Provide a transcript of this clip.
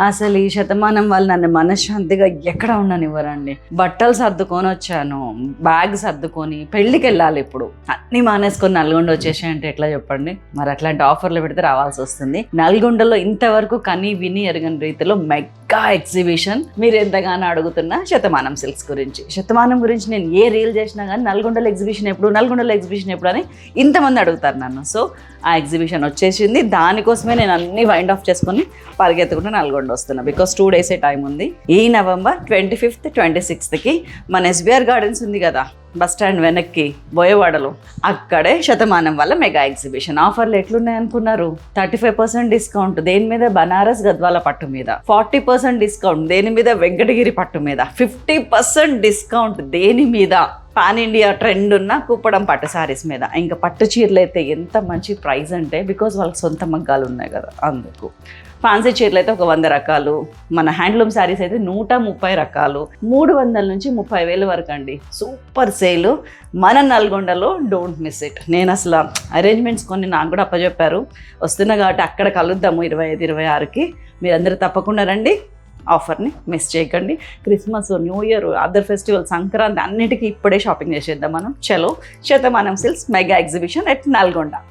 అసలు ఈ శతమానం వాళ్ళు నన్ను మనశ్శాంతిగా ఎక్కడ ఉండనివ్వరండి. బట్టలు సర్దుకొని వచ్చాను బ్యాగ్ సర్దుకొని పెళ్ళికి వెళ్ళాలి ఇప్పుడు. అన్ని మానేసుకొని నల్గొండ వచ్చేసి అంటే ఎట్లా చెప్పండి? మరి అట్లాంటి ఆఫర్లు పెడితే రావాల్సి వస్తుంది. నల్గొండలో ఇంతవరకు కని విని ఎరగని రీతిలో మెగ్ ఎగ్జిబిషన్ మీరు ఎంతగానో అడుగుతున్న శతమానం సిల్క్స్ గురించి. శతమానం గురించి నేను ఏ రీల్ చేసినా కానీ నల్గొండలో ఎగ్జిబిషన్ ఎప్పుడు నల్గొండలో ఎగ్జిబిషన్ ఎప్పుడు అని ఇంతమంది అడుగుతారు నన్ను. సో ఆ ఎగ్జిబిషన్ వచ్చేసింది. దానికోసమే నేను అన్ని వైండ్ ఆఫ్ చేసుకొని పరిగెత్తుకుంటూ నల్గొండ వస్తున్నా. బికాస్ టూ డేసే టైం ఉంది. ఈ నవంబర్ ట్వంటీ ఫిఫ్త్ ట్వంటీ సిక్స్త్కి మన ఎస్బీఆర్ గార్డెన్స్ ఉంది కదా. బస్ స్టాండ్ వెనక్కి బోయవాడలో అక్కడే శతమానం వల్ల మెగా ఎగ్జిబిషన్. ఆఫర్లు ఎట్లున్నాయి అనుకున్నారు? థర్టీ ఫైవ్ పర్సెంట్ డిస్కౌంట్ దేని మీద? బనారస్ గద్వాల పట్టు మీద. ఫార్టీ పర్సెంట్ డిస్కౌంట్ దేని మీద? వెంకటగిరి పట్టు మీద. ఫిఫ్టీ పర్సెంట్ డిస్కౌంట్ దేని మీద? పాన్ ఇండియా ట్రెండ్ ఉన్న కుప్పడం పట్టు సారీస్ మీద. ఇంకా పట్టు చీరలు అయితే ఎంత మంచి ప్రైస్ అంటే బికాజ్ వాళ్ళకి సొంత మగ్గాలు ఉన్నాయి కదా అందుకు. ఫ్యాన్సీ చీరలు అయితే ఒక వంద రకాలు. మన హ్యాండ్లూమ్ శారీస్ అయితే నూట ముప్పై రకాలు. మూడు వందల నుంచి ముప్పై వేల వరకు అండి. సూపర్ సేల్ మన నల్గొండలో డోంట్ మిస్ ఇట్ నేను అసలు అరేంజ్మెంట్స్ కొన్ని నాకు కూడా అప్పచెప్పారు. వస్తున్నా కాబట్టి అక్కడ కలుద్దాము ఇరవై ఐదు ఇరవై ఆరుకి. మీరందరూ తప్పకుండా రండి. ఆఫర్ని మిస్ చేయకండి. Christmas new year other festival Sankranti అన్నిటికీ ఇప్పుడే షాపింగ్ చేసేద్దాం మనం. చలో Shatamanam silks mega exhibition at Nalgonda.